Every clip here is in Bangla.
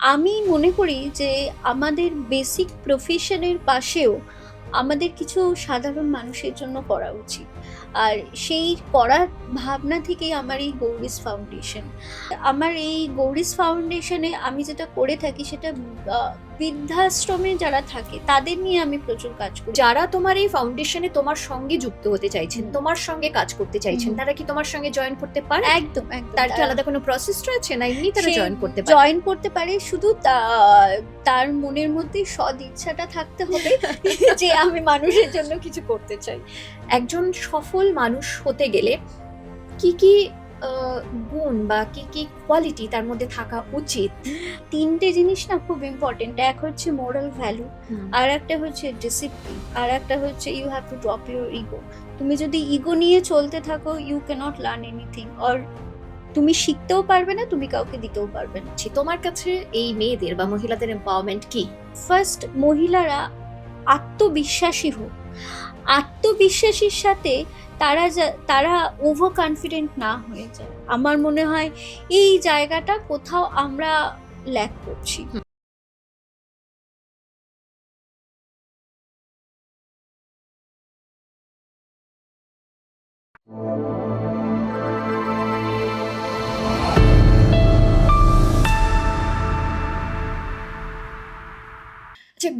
আমি মনে করি যে আমাদের বেসিক প্রফেশনের পাশেও আমাদের কিছু সাধারণ মানুষের জন্য করা উচিত। আর সেই করার ভাবনা থেকেই আমার এই গৌরিস ফাউন্ডেশন আমার এই গৌরিস ফাউন্ডেশনে আমি যেটা করে থাকি সেটা বৃদ্ধাশ্রমে যারা থাকে তাদের নিয়ে আমি প্রচুর কাজ করি। যারা তোমার এই ফাউন্ডেশনে তোমার সঙ্গে যুক্ত হতে চাইছেন তোমার সঙ্গে কাজ করতে চাইছেন তারা কি তোমার সঙ্গে জয়েন করতে পারে? একদম তার কি আলাদা কোনো প্রসেস রয়েছে? না এমনি তারা জয়েন করতে পারে? জয়েন করতে পারে শুধু তার মনের মধ্যে সদ ইচ্ছাটা থাকতে হবে যে আমি মানুষের জন্য কিছু করতে চাই। একজন সফল মানুষ হতে গেলে কি কি গুণ বা কি কি কোয়ালিটি তার মধ্যে থাকা উচিত তিনটে জিনিস না খুব ইম্পর্টেন্ট এক হচ্ছে মোরাল ভ্যালু আর একটা হচ্ছে ডিসিপ্লিন আর একটা হচ্ছে you have to drop your ego তুমি যদি ইগো নিয়ে চলতে থাকো you cannot learn anything or তুমি শিখতেও পারবে না তুমি কাউকে দিতেও পারবে না। তোমার কাছে এই মেয়েদের বা মহিলাদের এম্পাওয়ারমেন্ট কি? ফার্স্ট মহিলারা আত্মবিশ্বাসী হোক। আত্মবিশ্বাসীর সাথে তারা তারা ওভার কনফিডেন্ট না হয়ে যায়। আমার মনে হয় এই জায়গাটা কোথাও আমরা ল্যাক করছি।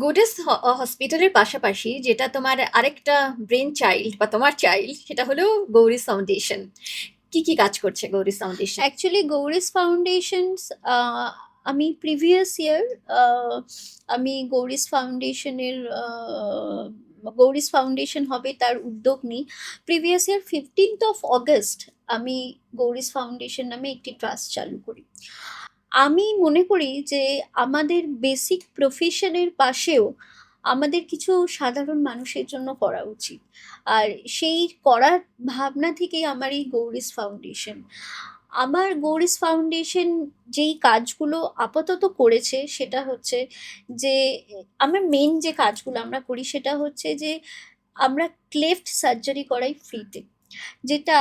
গোডেস হসপিটালের পাশাপাশি যেটা তোমার আরেকটা ব্রেন চাইল্ড বা তোমার চাইল্ড সেটা হলো গৌরী ফাউন্ডেশন কি কি কাজ করছে Gauri foundation actually Gauri's foundations আমি প্রিভিয়াস ইয়ার আমি গৌরিস ফাউন্ডেশনের গৌরিস ফাউন্ডেশন হবে তার উদ্যোগ নিই। Previous year fifteenth of August আমি গৌরিস ফাউন্ডেশন নামে একটি ট্রাস্ট চালু করি। আমি মনে করি যে আমাদের বেসিক প্রফেশনের পাশেও আমাদের কিছু সাধারণ মানুষের জন্য করা উচিত। আর সেই করার ভাবনা থেকেই আমার এই গৌরিস ফাউন্ডেশন আমার গৌরিস ফাউন্ডেশন যেই কাজগুলো আপাতত করেছে সেটা হচ্ছে যে, আমার মেন যে কাজগুলো আমরা করি সেটা হচ্ছে যে, আমরা ক্লেফট সার্জারি করাই ফ্রিতে যেটা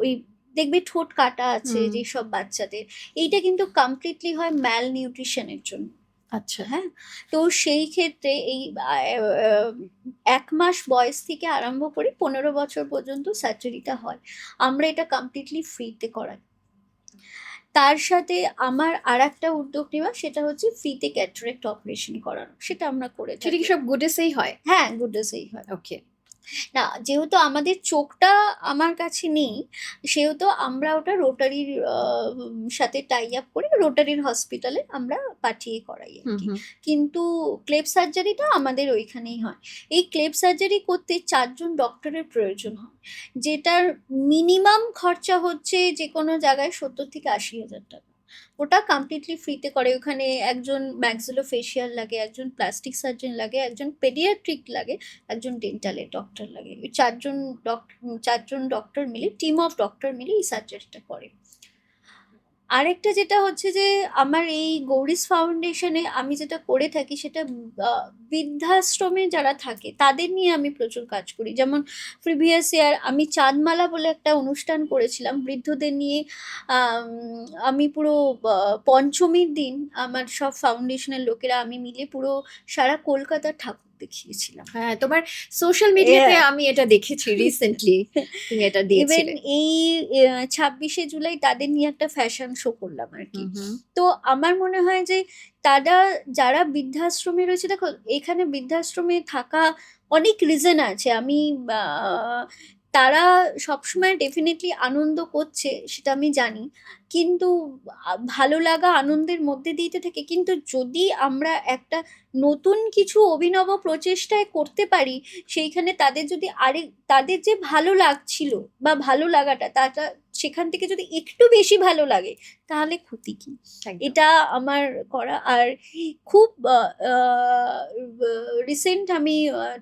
ওই দেখবে ঠোঁট কাটা আছে যেসব বাচ্চাদের। এইটা কিন্তু কমপ্লিটলি হয় ম্যাল নিউট্রিশনের জন্য। আচ্ছা। হ্যাঁ? তো সেই ক্ষেত্রে এই এক মাস বয়স থেকে আরম্ভ করে পনেরো বছর পর্যন্ত সার্জারিটা হয়। আমরা এটা কমপ্লিটলি ফ্রিতে করাই। তার সাথে আমার আর একটা উদ্যোগ নেওয়া সেটা হচ্ছে ফ্রিতে ক্যাটারেক্ট অপারেশন করানো। সেটা আমরা করে সেটা কি সব গোডেসেই হয়? হ্যাঁ গুডনেসেই হয়। ওকে না যেহেতু আমাদের চোখটা আমার কাছে নেই সেহেতু আমরা ওটা রোটারির সাথে টাই আপ করে রোটারির হসপিটালে আমরা পাঠিয়ে করাই আর কি। কিন্তু ক্লেপ সার্জারিটা আমাদের ওইখানেই হয়। এই ক্লেপ সার্জারি করতে চারজন ডক্টরের প্রয়োজন হয় যেটার মিনিমাম খরচা হচ্ছে যে কোনো জায়গায় সত্তর থেকে আশি হাজার টাকা। ওটা কমপ্লিটলি ফ্রিতে করে। ওখানে একজন ম্যাক্সিলো ফেশিয়াল লাগে, একজন প্লাস্টিক সার্জন লাগে, একজন পেডিয়াট্রিক লাগে, একজন ডেন্টালের ডক্টর লাগে। চারজন ডক্টর চারজন ডক্টর মিলে টিম অফ ডক্টর মিলে এই সার্জারিটা করে। আরেকটা যেটা হচ্ছে যে, আমার এই গৌরিস ফাউন্ডেশনে আমি যেটা করে থাকি সেটা বৃদ্ধাশ্রমে যারা থাকে, তাদের নিয়ে আমি প্রচুর কাজ করি। যেমন প্রিভিয়াস ইয়ার আমি চাঁদমালা বলে একটা অনুষ্ঠান করেছিলাম, বৃদ্ধদের নিয়ে, আমি পুরো পঞ্চমীর দিন আমার সব ফাউন্ডেশনের লোকেরা আমি মিলে পুরো সারা কলকাতার ঠাকুর দেখিয়েছিলাম। হ্যাঁ তোমার সোশ্যাল মিডিয়াতে আমি এটা দেখেছি রিসেন্টলি তুমি এটা ইভেন দিয়েছিলে। এই ছাব্বিশে জুলাই তাদের নিয়ে একটা ফ্যাশন শো করলাম আর কি। তো আমার মনে হয় যে তারা যারা বৃদ্ধাশ্রমে রয়েছে দেখো এখানে বৃদ্ধাশ্রমে থাকা অনেক রিজন আছে। আমি তারা সবসময় ডেফিনেটলি আনন্দ করছে, সেটা আমি জানি। কিন্তু ভালো লাগা আনন্দের মধ্যে দিতে থাকে। কিন্তু যদি আমরা একটা নতুন কিছু অভিনব প্রচেষ্টায় করতে পারি, সেইখানে তাদের যদি আরেক তাদের যে ভালো লাগছিল বা ভালো লাগাটা তাটা সেখান থেকে যদি একটু বেশি ভালো লাগে তাহলে ক্ষতি কি? এটা আমার করা আর খুব রিসেন্ট আমি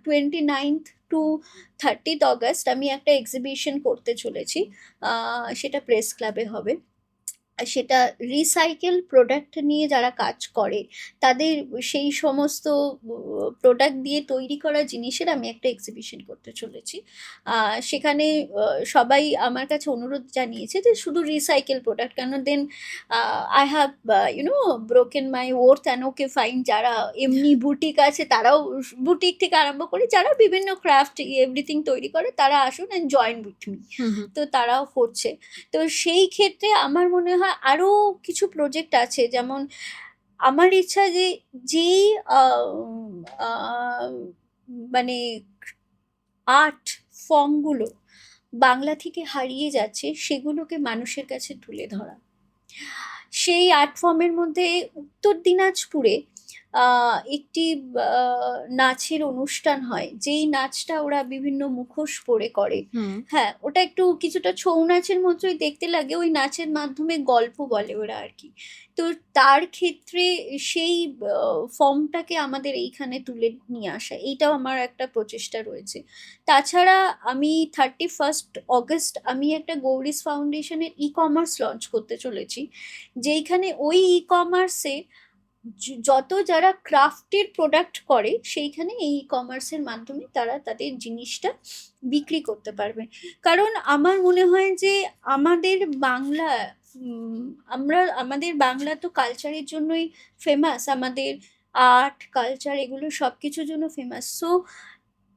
twenty ninth to thirtieth August আমি একটা এক্সিবিশন করতে চলেছি। সেটা প্রেস ক্লাবে হবে। সেটা রিসাইকেল প্রোডাক্ট নিয়ে যারা কাজ করে তাদের সেই সমস্ত প্রোডাক্ট দিয়ে তৈরি করা জিনিসের আমি একটা এক্সিবিশন করতে চলেছি। সেখানে সবাই আমার কাছে অনুরোধ জানিয়েছে যে শুধু রিসাইকেল প্রোডাক্ট কেন? Then I have you know broken my worth and okay fine যারা এমনি বুটিক আছে তারাও বুটিক থেকে আরম্ভ করে যারা বিভিন্ন ক্রাফট এভরিথিং তৈরি করে তারা আসুন অ্যান্ড জয়েন উইথ মি তো তারাও করছে। তো সেই ক্ষেত্রে আমার মনে হয় আরও কিছু প্রজেক্ট আছে, যেমন আমার ইচ্ছা যে যেই মানে আর্ট ফর্মগুলো বাংলা থেকে হারিয়ে যাচ্ছে, সেগুলোকে মানুষের কাছে তুলে ধরা। সেই আর্ট ফর্মের মধ্যে উত্তর দিনাজপুরে একটি নাচের অনুষ্ঠান হয়। যেই নাচটা ওরা বিভিন্ন মুখোশ পরে করে। হ্যাঁ ওটা একটু কিছুটা ছৌ নাচের মতোই দেখতে লাগে। ওই নাচের মাধ্যমে গল্প বলে ওরা আর কি। তো তার ক্ষেত্রে সেই ফর্মটাকে আমাদের এইখানে তুলে নিয়ে আসা এইটাও আমার একটা প্রচেষ্টা রয়েছে। তাছাড়া আমি থার্টি ফার্স্ট অগস্ট আমি একটা গৌরিস ফাউন্ডেশনের ই কমার্স লঞ্চ করতে চলেছি। যেইখানে ওই ই কমার্সে যত যারা ক্রাফটের প্রোডাক্ট করে, সেইখানে এই কমার্সের মাধ্যমে তারা তাদের জিনিসটা বিক্রি করতে পারবে। কারণ আমার মনে হয় যে আমাদের বাংলা আমরা, আমাদের বাংলা তো কালচারের জন্যই ফেমাস আমাদের আর্ট কালচার এগুলো সব কিছুর জন্য ফেমাস সো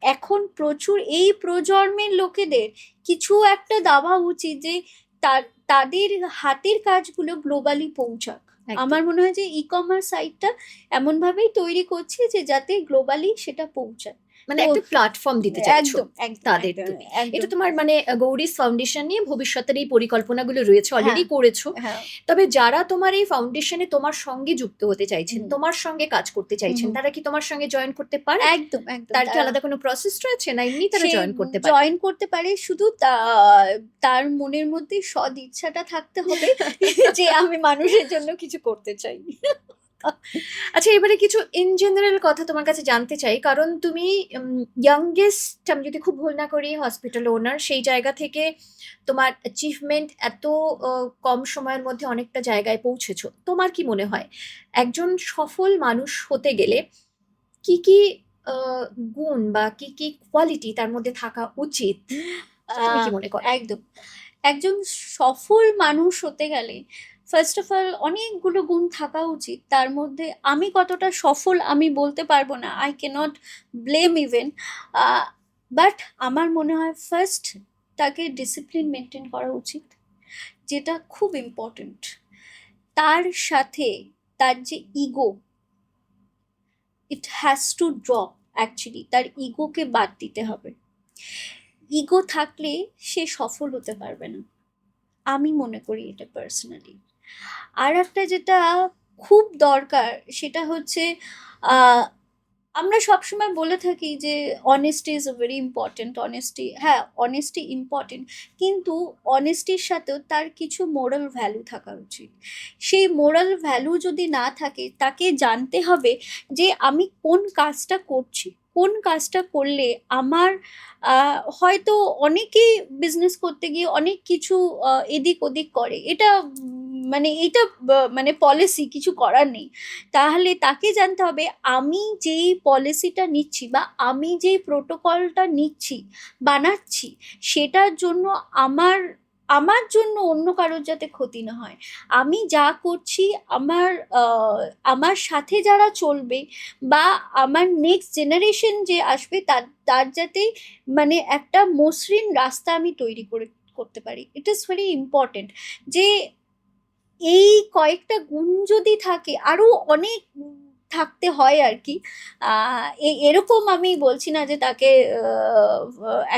এখন প্রচুর, এই প্রজন্মের লোকেদের কিছু একটা দেওয়া উচিত যে তাদের হাতের কাজগুলো গ্লোবালি পৌঁছাক। আমার মনে হয় যে ই কমার্স সাইটটা এমনভাবেই তৈরি করছে যে যাতে গ্লোবালি সেটা পৌঁছায়। মানে একটা প্ল্যাটফর্ম দিতে চাইছো তাদের তুমি। এটা তোমার মানে গৌরিস ফাউন্ডেশন নিয়ে ভবিষ্যতের এই পরিকল্পনাগুলো রয়েছে অলরেডি হ্যাঁ। করেছ। হ্যাঁ। তবে যারা তোমার এই ফাউন্ডেশনে তোমার সঙ্গে যুক্ত হতে চাইছেন তোমার সঙ্গে কাজ করতে চাইছেন তারা কি তোমার সঙ্গে জয়েন করতে পারে? একদম একদম। তার কি আলাদা কোনো প্রসেস রয়েছে? না এমনি তারা জয়েন করতে পারে? জয়েন করতে পারে শুধু তার মনের মধ্যে সদ ইচ্ছাটা থাকতে হবে যে আমি মানুষের জন্য কিছু করতে চাই। আচ্ছা এবারে কিছু ইন জেনারেল কথা তোমার কাছে জানতে চাই। কারণ তুমি ইয়াংগেস্ট আমি যদি খুব ভুল না করি হসপিটাল ওনার সেই জায়গা থেকে তোমার অ্যাচিভমেন্ট এত কম সময়ের মধ্যে অনেকটা জায়গায় পৌঁছেছো। তোমার কি মনে হয়? একজন সফল মানুষ হতে গেলে কি কি গুণ বা কি কি কোয়ালিটি তার মধ্যে থাকা উচিত? তুমি কি মনে করো? একদম। একজন সফল মানুষ হতে গেলে ফার্স্ট অফ অল অনেকগুলো গুণ থাকা উচিত। তার মধ্যে আমি কতটা সফল আমি বলতে পারব না। I cannot blame even but আমার মনে হয় ফার্স্ট তাকে ডিসিপ্লিন মেনটেন করা উচিত, যেটা খুব ইম্পর্ট্যান্ট তার সাথে তার যে ego it has to drop actually তার ইগোকে বাদ দিতে হবে। ইগো থাকলে সে সফল হতে পারবে না। আমি মনে করি এটা পার্সোনালি আর একটা যেটা খুব দরকার সেটা হচ্ছে আমরা সবসময় বলে থাকি যে honesty is very important honesty হ্যাঁ অনেস্টি ইম্পর্টেন্ট কিন্তু অনেস্টির সাথেও তার কিছু মোরাল ভ্যালু থাকা উচিত। সেই মোরাল ভ্যালু যদি না থাকে, তাকে জানতে হবে যে আমি কোন কাজটা করছি। কোন কাজটা করলে আমার হয়তো অনেকেই বিজনেস করতে গিয়ে অনেক কিছু এদিক ওদিক করে। এটা মানে এটা মানে পলিসি কিছু করার নেই। তাহলে তাকে জানতে হবে, আমি যেই পলিসিটা নিচ্ছি বা আমি যেই প্রোটোকলটা নিচ্ছি, বানাচ্ছি, সেটার জন্য আমার আমার জন্য অন্য কারোর যাতে ক্ষতি না হয়। আমি যা করছি, আমার আমার সাথে যারা চলবে বা আমার নেক্সট জেনারেশন যে আসবে, তার তার যাতে মানে একটা মসৃণ রাস্তা আমি তৈরি করে, করতে পারি। ইট ইজ ভেরি ইম্পর্টেন্ট যে এই কয়েকটা গুণ যদি থাকে আরও অনেক থাকতে হয় আর কি। এরকম আমি বলছি না যে তাকে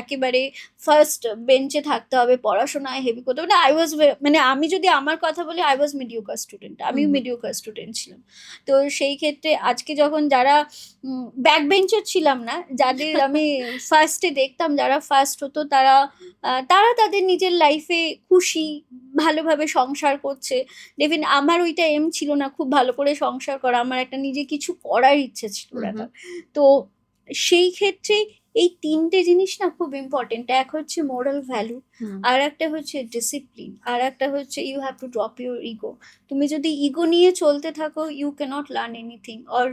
একেবারে ফার্স্ট বেঞ্চে থাকতে হবে পড়াশোনায় হেভি করতে হবে। না আই ওয়াজ মানে আমি যদি আমার কথা বলি আই ওয়াজ মিডিওকার স্টুডেন্ট আমি হুম। মিডিওকার স্টুডেন্ট ছিলাম। তো সেই ক্ষেত্রে আজকে যখন যারা ব্যাক বেঞ্চের ছিলাম না যাদের আমি ফার্স্টে দেখতাম যারা ফার্স্ট হতো তারা তারা তাদের নিজের লাইফে খুশি ভালোভাবে সংসার করছে। দেখবেন আমার ওইটা এম ছিল না খুব ভালো করে সংসার করা। আমার একটা নিজে কিছু করার ইচ্ছে ছিল। তো সেই ক্ষেত্রে এই তিনটে জিনিস না খুব ইম্পর্টেন্ট এক হচ্ছে মোরাল ভ্যালু আর একটা হচ্ছে ডিসিপ্লিন আর একটা হচ্ছে you have to drop your ego তুমি যদি ইগো নিয়ে চলতে থাকো you cannot learn anything or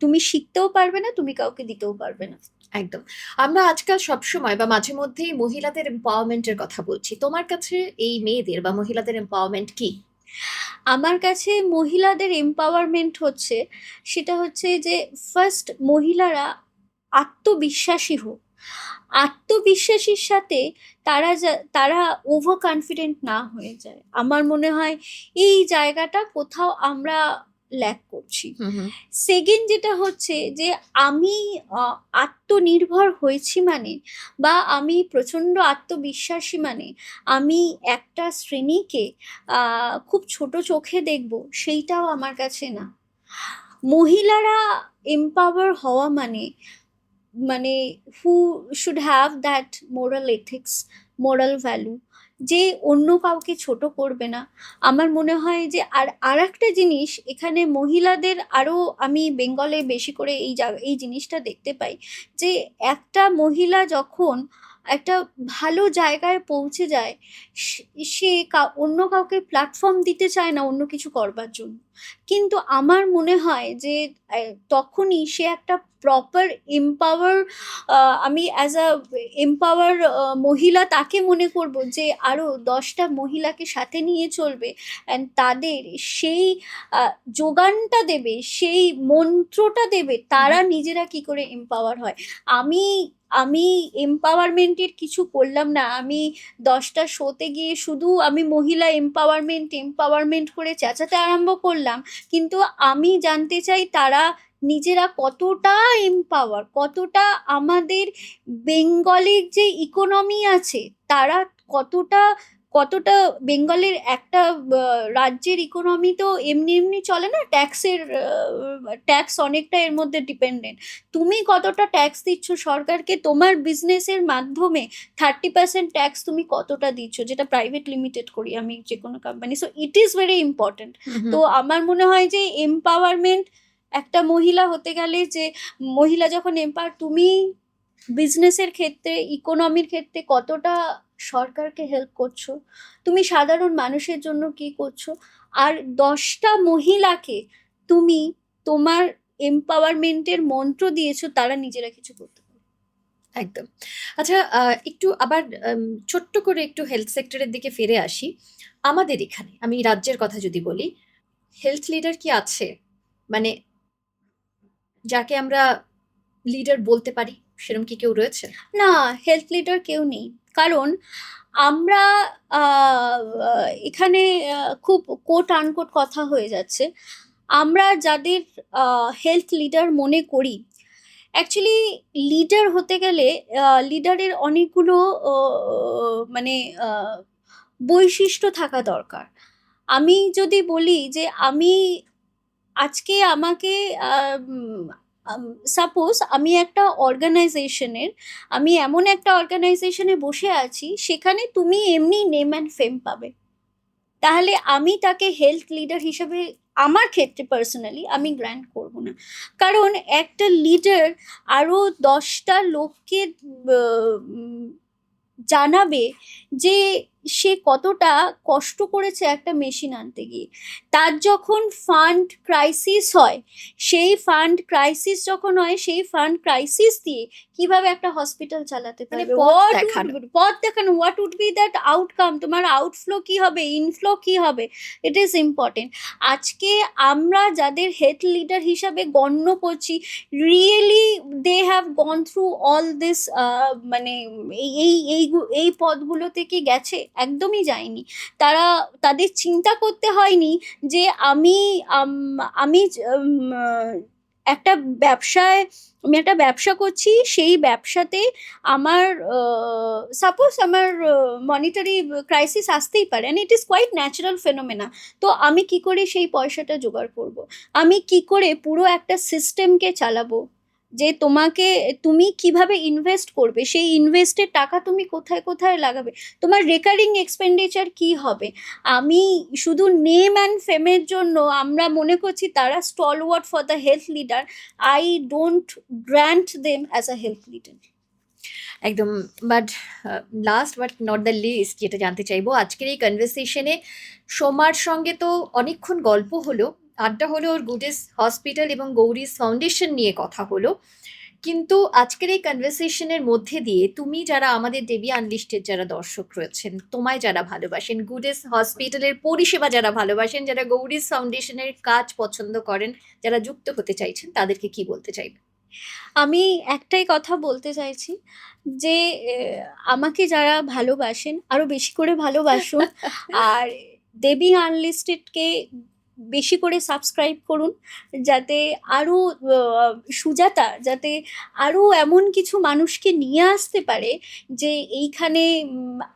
তুমি শিখতেও পারবে না তুমি কাউকে দিতেও পারবে না। একদম। আমরা আজকাল সবসময় বা মাঝে মধ্যেই মহিলাদের এম্পাওয়ারমেন্টের কথা বলছি। তোমার কাছে এই মেয়েদের বা মহিলাদের এম্পাওয়ারমেন্ট কি? আমার কাছে মহিলাদের এম্পাওয়ারমেন্ট হচ্ছে সেটা হচ্ছে যে ফার্স্ট মহিলারা আত্মবিশ্বাসী হোক। আত্মবিশ্বাসীর সাথে তারা যা তারা ওভার কনফিডেন্ট না হয়ে যায়। আমার মনে হয় এই জায়গাটা কোথাও আমরা ল্যাক করছি। সেকেন্ড যেটা হচ্ছে যে আমি আত্মনির্ভর হয়েছি মানে বা আমি প্রচণ্ড আত্মবিশ্বাসী মানে আমি একটা শ্রেণীকে খুব ছোট চোখে দেখব সেইটাও আমার কাছে না। মহিলারা এম্পাওয়ার হওয়া মানে মানে who should have that moral ethics moral value যে অন্য কাউকে ছোট করবে না। আমার মনে হয় যে আর আর একটা জিনিস, এখানে মহিলাদের আরও আমি বেঙ্গলে বেশি করে এই এই জিনিসটা দেখতে পাই যে একটা মহিলা যখন একটা ভালো জায়গায় পৌঁছে যায়, সে- অন্য কাউকে প্ল্যাটফর্ম দিতে চায় না অন্য কিছু করবার জন্য। কিন্তু আমার মনে হয় যে তখনই সে একটা প্রপার এম্পাওয়ার আমি অ্যাজ আ এম্পাওয়ার মহিলা তাকে মনে করব যে আরও দশটা মহিলাকে সাথে নিয়ে চলবে অ্যান্ড তাদের সেই যোগানটা দেবে, সেই মন্ত্রটা দেবে, তারা নিজেরা কি করে এম্পাওয়ার হয়। আমি আমি এম্পাওয়ারমেন্টের কিছু করলাম না। আমি দশটা শোতে গিয়ে শুধু আমি মহিলা এম্পাওয়ারমেন্ট এম্পাওয়ারমেন্ট করে চেঁচাতে আরম্ভ করলাম। কিন্তু আমি জানতে চাই তারা নিজেরা কতটা এম্পাওয়ার কতটা আমাদের বেঙ্গলের যে ইকোনমি আছে, তারা কতটা কতটা বেঙ্গলের একটা রাজ্যের ইকোনমি তো এমনি এমনি চলে না? ট্যাক্সের ট্যাক্স অনেকটা এর মধ্যে ডিপেন্ডেন্ট তুমি কতটা ট্যাক্স দিচ্ছ? সরকারকে তোমার বিজনেসের মাধ্যমে থার্টি পার্সেন্ট ট্যাক্স তুমি কতটা দিচ্ছ? যেটা প্রাইভেট লিমিটেড করি আমি যে কোনো company so it is very important তো আমার মনে হয় যে এম্পাওয়ারমেন্ট একটা মহিলা হতে গেলে যে মহিলা যখন এম্পাওয়ার তুমি বিজনেসের ক্ষেত্রে ইকোনমির ক্ষেত্রে কতটা সরকারকে হেল্প করছ? তুমি সাধারণ মানুষের জন্য কি করছ? আর দশটা মহিলাকে তুমি তোমার এম্পাওয়ারমেন্টের মন্ত্র দিয়েছ, তারা নিজেরা কিছু করতে একদম। আচ্ছা একটু আবার ছোট্ট করে একটু হেলথ সেক্টরের দিকে ফিরে আসি। আমাদের এখানে, আমি রাজ্যের কথা যদি বলি হেলথ লিডার কি আছে? মানে যাকে আমরা লিডার বলতে পারি? সেরকম কি কেউ রয়েছে? না হেলথ লিডার কেউ নেই। কারণ আমরা এখানে খুব কোট আনকোট কথা হয়ে যাচ্ছে। আমরা যাদের হেলথ লিডার মনে করি অ্যাকচুয়ালি লিডার হতে গেলে লিডারের অনেকগুলো মানে বৈশিষ্ট্য থাকা দরকার। আমি যদি বলি যে আমি আজকে আমাকে সাপোজ আমি একটা অর্গানাইজেশনের আমি এমন একটা অর্গানাইজেশনে বসে আছি, সেখানে তুমি এমনি নেম অ্যান্ড ফেম পাবে। তাহলে আমি তাকে হেলথ লিডার হিসেবে আমার ক্ষেত্রে পার্সোনালি আমি গ্র্যান্ড করব না। কারণ একটা লিডার আরও দশটা লোককে জানাবে যে সে কতটা কষ্ট করেছে একটা মেশিন আনতে গিয়ে। তার যখন ফান্ড ক্রাইসিস হয় সেই ফান্ড ক্রাইসিস যখন হয় সেই ফান্ড ক্রাইসিস দিয়ে কীভাবে একটা হসপিটাল চালাতে পারে পথ দেখানো। পথ দেখানো। What would be that outcome তোমার আউটফ্লো কি হবে? ইনফ্লো কি হবে? ইট ইজ ইম্পর্টেন্ট আজকে আমরা যাদের হেলথ লিডার হিসাবে গণ্য করছি really they have gone through all this মানে এই এই এই এই পদগুলোতে কি গেছে? একদমই যায়নি। তারা, তাদের চিন্তা করতে হয়নি যে আমি আমি একটা ব্যবসায়, আমি একটা ব্যবসা করছি, সেই ব্যবসাতে আমার সাপোজ আমার মনিটারি ক্রাইসিস আসতেই পারে and it is quite natural phenomena তো আমি কি করে সেই পয়সাটা জোগাড় করব? আমি কি করে পুরো একটা সিস্টেমকে চালাবো? যে তোমাকে, তুমি কীভাবে ইনভেস্ট করবে, সেই ইনভেস্টের টাকা তুমি কোথায় কোথায় লাগাবে? তোমার রেকারিং এক্সপেন্ডিচার কি হবে? আমি শুধু নেম অ্যান্ড ফেমের জন্য আমরা মনে করছি তারা stall stalwart for the health leader I don't grant them as a health leader একদম but last but not the least যেটা জানতে চাইব, আজকের এই কনভারসেশনে সোমার সঙ্গে তো অনেকক্ষণ গল্প হলো। আড্ডা হলো ওর গুডিস হসপিটাল এবং গৌরিস ফাউন্ডেশন নিয়ে কথা হলো। কিন্তু আজকের এই কনভারসেশনের মধ্যে দিয়ে তুমি যারা আমাদের দেবী আনলিস্টের যারা দর্শক রয়েছেন তোমায় যারা ভালোবাসেন গুডেস হসপিটালের পরিষেবা যারা ভালোবাসেন যারা গৌরিস ফাউন্ডেশনের কাজ পছন্দ করেন যারা যুক্ত হতে চাইছেন তাদেরকে কি বলতে চাইবে? আমি একটাই কথা বলতে চাইছি যে আমাকে যারা ভালোবাসেন আরও বেশি করে ভালোবাসুন। আর দেবী আনলিস্টেডকে বেশি করে সাবস্ক্রাইব করুন, যাতে আরও সুজাতা, যাতে আরও এমন কিছু মানুষকে নিয়ে আসতে পারে যে এইখানে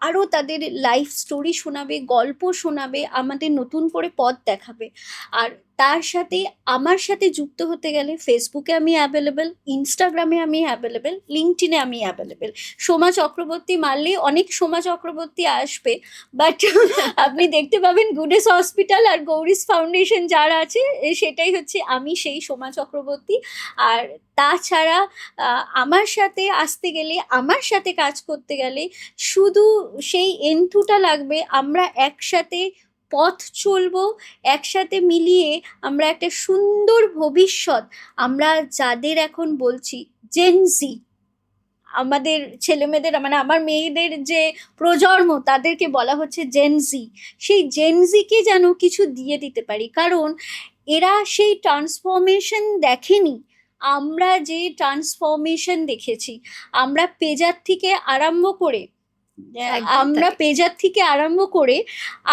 আরও তাদের লাইফ স্টোরি শোনাবে, গল্প শোনাবে, আমাদের নতুন করে পথ দেখাবে। আর তার সাথে আমার সাথে যুক্ত হতে গেলে ফেসবুকে আমি অ্যাভেলেবেল ইনস্টাগ্রামে আমি অ্যাভেলেবেল লিঙ্কটিনে আমি অ্যাভেলেবেল সোমা চক্রবর্তী মারলে অনেক সোমা চক্রবর্তী আসবে বাট আপনি দেখতে পাবেন গুডেস হসপিটাল আর গৌরিস ফাউন্ডেশন যারা আছে সেটাই হচ্ছে আমি সেই সোমা চক্রবর্তী। আর তাছাড়া আমার সাথে আসতে গেলে আমার সাথে কাজ করতে গেলে শুধু সেই এন্থুটা লাগবে আমরা একসাথে পথ চলবো, একসাথে মিলিয়ে আমরা একটা সুন্দর ভবিষ্যৎ, আমরা যাদের এখন বলছি জেনজি আমাদের ছেলেমেয়েদের মানে আমার মেয়েদের যে প্রজন্ম, তাদেরকে বলা হচ্ছে জেনজি সেই জেনজিকে যেন কিছু দিয়ে দিতে পারি। কারণ এরা সেই ট্রান্সফরমেশন দেখেনি। আমরা যে ট্রান্সফরমেশন দেখেছি, আমরা পেজার থেকে আরম্ভ করে আমরা পেজার থেকে আরম্ভ করে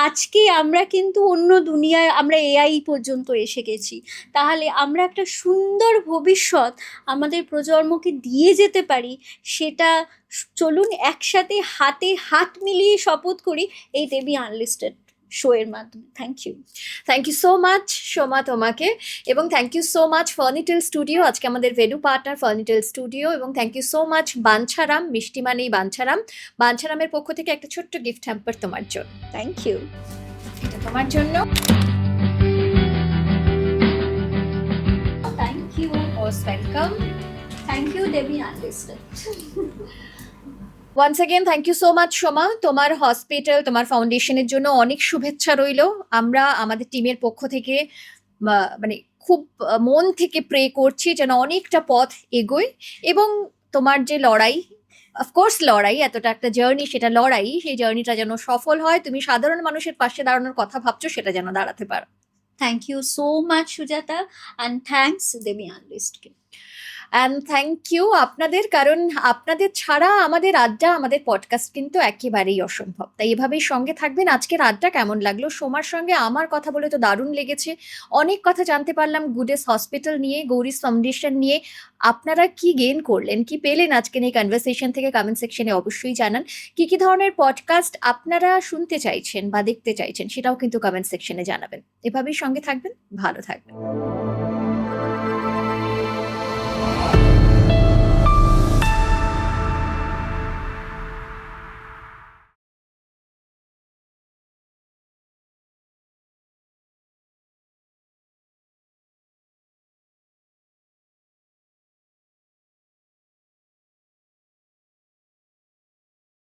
আজকে আমরা কিন্তু অন্য দুনিয়ায় আমরা এআই পর্যন্ত এসে গেছি। তাহলে আমরা একটা সুন্দর ভবিষ্যৎ আমাদের প্রজন্মকে দিয়ে যেতে পারি সেটা চলুন একসাথে হাতে হাত মিলিয়ে শপথ করি এই দেবী আনলিস্টেড শো এর মাধ্যমে। Thank you thank you so much Soma তোমাকে। এবং thank you so much Furnitel studio আজকে আমাদের ভেনু পার্টনার ফার্নিটেল স্টুডিও এবং thank you so much Banchharam মিষ্টি মানেই বাঞ্ছারাম বাঞ্ছারামের পক্ষ থেকে একটা ছোট্ট গিফট হ্যাম্পার তোমার জন্য। থ্যাংক ইউ এটা তোমার জন্য। Thank you most welcome thank you Debi unlisted once again thank you so much Soma তোমার হসপিটাল তোমার ফাউন্ডেশনের জন্য অনেক শুভেচ্ছা রইল। আমরা আমাদের টিমের পক্ষ থেকে মানে খুব মন থেকে প্রে করছি যেন অনেকটা পথ এগোয় এবং তোমার যে লড়াই অফকোর্স লড়াই, এতটা একটা জার্নি সেটা লড়াই, সেই জার্নিটা যেন সফল হয়। তুমি সাধারণ মানুষের পাশে দাঁড়ানোর কথা ভাবছ, সেটা যেন দাঁড়াতে পারো। Thank you so much Sujata and thanks Debi আনলিস্টকে and thank you আপনাদের, কারণ আপনাদের ছাড়া আমাদের আড্ডা, আমাদের পডকাস্ট কিন্তু একেবারেই অসম্ভব। তাই এভাবেই সঙ্গে থাকবেন। আজকের আড্ডা কেমন লাগল? সোমার সঙ্গে আমার কথা বলে তো দারুণ লেগেছে। অনেক কথা জানতে পারলাম গুডেস হসপিটাল নিয়ে গৌরিস ফাউন্ডেশন নিয়ে। আপনারা কি গেইন করলেন? কি পেলেন আজকের এই কনভারসেশন থেকে? কমেন্ট সেকশনে অবশ্যই জানান। কি কি ধরনের পডকাস্ট আপনারা শুনতে চাইছেন বা দেখতে চাইছেন, সেটাও কিন্তু কমেন্ট সেকশনে জানাবেন। এভাবেই সঙ্গে থাকবেন। ভালো থাকবেন।